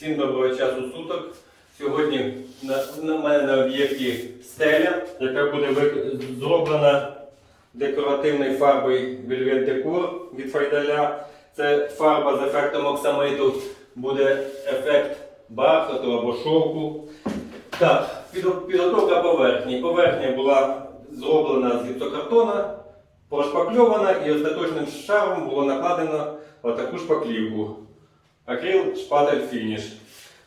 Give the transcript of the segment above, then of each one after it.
Всім доброго часу суток. Сьогодні на, мене на об'єкті стеля, яка буде зроблена декоративною фарбою Velvet Decor від Файдаля. Це фарба з ефектом оксамиту, буде ефект бархату або шовку. Так, підготовка поверхні. Поверхня була зроблена з гіпсокартона, прошпакльована і остаточним шаром було накладено отаку шпаклівку. Акрил шпатель фініш.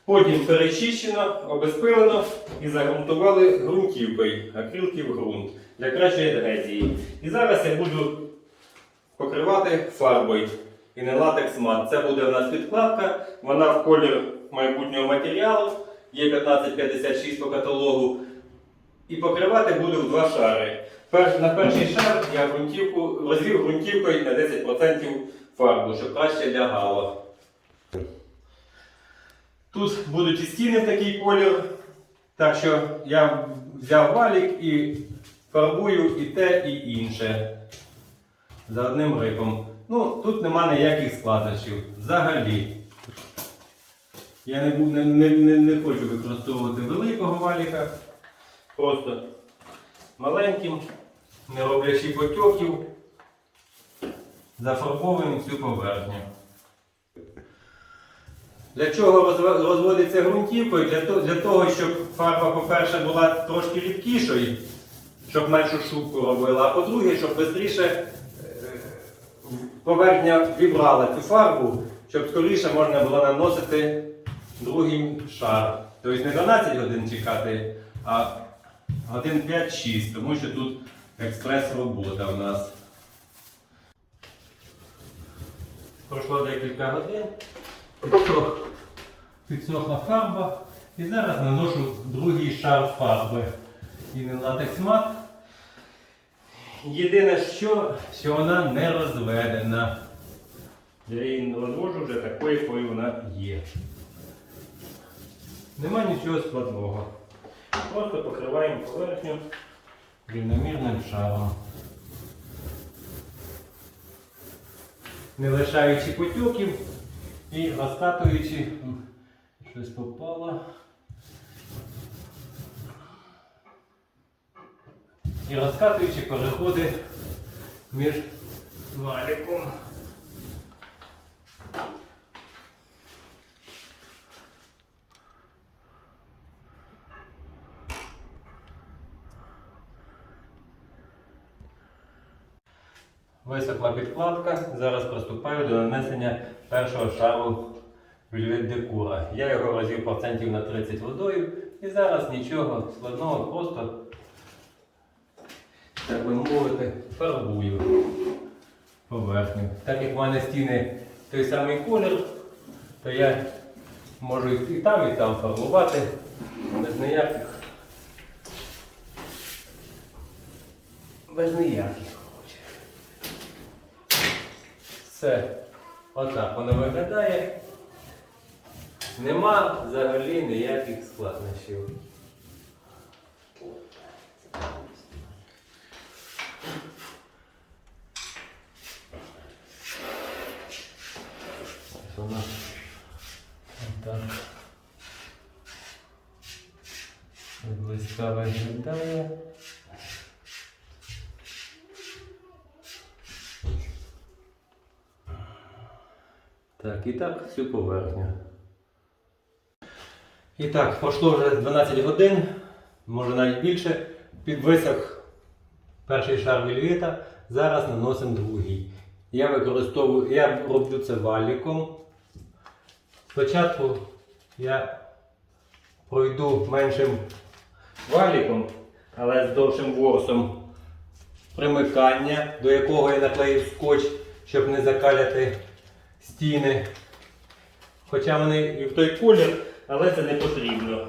Потім перечищено, обезпилено і загрунтували ґрунтівкою, акрилків ґрунт для кращої адгезії. І зараз я буду покривати фарбою і не латекс мат. Це буде у нас підкладка, вона в колір майбутнього матеріалу, є 1556 по каталогу. І покривати буду в два шари. На перший шар я ґрунтівку, розвів ґрунтівкою на 10% фарбу, щоб краще лягало. Тут будуть і стіни в такий колір. Так що я взяв валік і фарбую і те, і інше. За одним рипом. Ну, тут нема ніяких складнощів. Взагалі. Я не, не, не, не хочу використовувати великого валіка. Просто маленьким, не роблячи потьоків, зафарбовуємо всю поверхню. Для чого розводиться ґрунтівкою? Для, для того, щоб фарба, по-перше, була трошки рідкішою, щоб меншу шубку робила, а по-друге, щоб швидше поверхня вібрала цю фарбу, щоб скоріше можна було наносити другий шар. Тобто не 12 годин чекати, а годин 5-6, тому що тут експрес-робота в нас. Пройшло декілька годин. Підсох- Підсохла фарба. І зараз наношу другий шар фарби. І не латекс мат. Єдине, що, що вона не розведена. Я її розвожу вже такою, якою вона є. Нема нічого складного. Просто покриваємо поверхню рівномірним шаром. Не лишаючи потьоків і розкатуючи, щось попало. І розкатуючи переходи між валіком. Висохла підкладка. Зараз приступаю до нанесення першого шару Velvet декора. Я його розвів процентів на 30 водою і зараз нічого складного, просто, так би мовити, фарбую поверхню. Так як в мене стіни той самий колір, то я можу і там, і там фарбувати без ніяких. Без ніяких. Все. Отак воно виглядає. Нема взагалі ніяких складнощів. Ось Воно отак. Близька виглядає. Так, і так всю поверхню. І так, пройшло вже 12 годин, може навіть більше. Підвисох перший шар вельвета. Зараз наносимо другий. Я використовую, я роблю це валіком. Спочатку я пройду меншим валіком, але з довшим ворсом примикання, до якого я наклеїв скотч, щоб не закаляти стіни. Хоча вони і в той колір, але це не потрібно.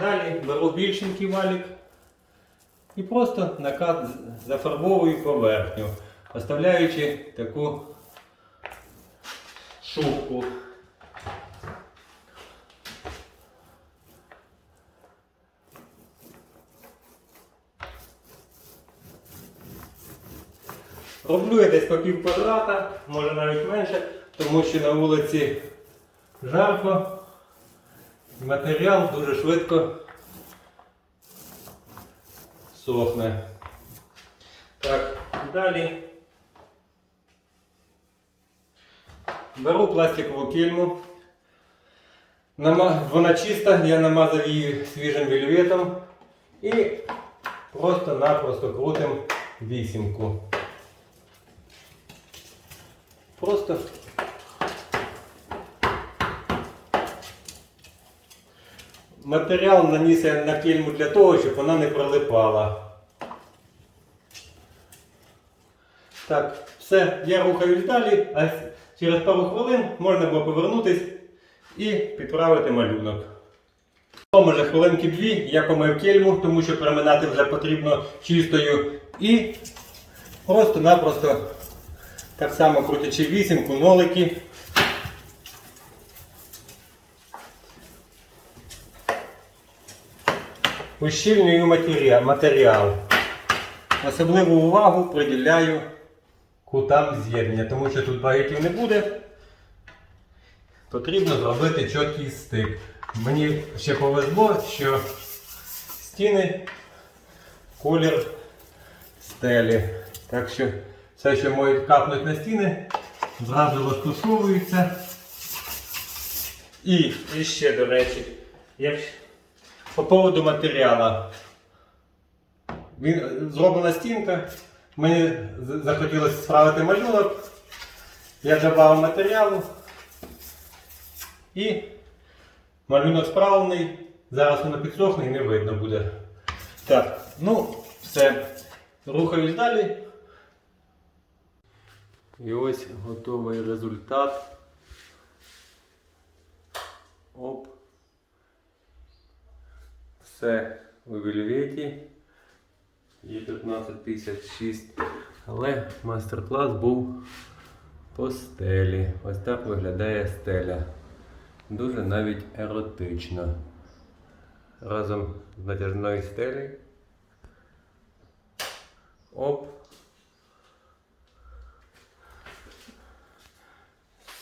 Далі беру більшенький валік і просто накат зафарбовую поверхню, оставляючи таку шубку. Роблю я десь по пів квадрата, може навіть менше, тому що на вулиці жарко. Матеріал дуже швидко сохне. Так, далі. Беру пластикову кільму. Вона чиста, я намазав її свіжим вільветом і просто-напросто крутим вісімку. Просто матеріал наніс я на кільму для того, щоб вона не прилипала. Так, все, я рухаюсь далі, а через пару хвилин можна було повернутись і підправити малюнок. Може хвилинки дві я помив кельму, тому що проминати вже потрібно чистою. І просто-напросто так само крутячи вісімку, нолики. Ущільнюю матеріал. Особливу увагу приділяю кутам з'єднання, тому що тут багатів не буде. Потрібно зробити чіткий стик. Мені ще повезло, що стіни колір стелі. Так що все, що можуть капнути на стіни, зразу розтушовується. І, і ще, до речі, як по поводу матеріалу. Він зроблена стінка. Мені захотілося справити малюнок. Я додав матеріалу. І малюнок справлений. Зараз воно підсохне і не видно буде. Так, ну, все. Рухаюсь далі. І ось готовий результат. Оп. Все у вельветі. Є 1556. Але майстер-клас був по стелі. Ось так виглядає стеля. Дуже навіть еротично. Разом з натяжною стелею. Оп.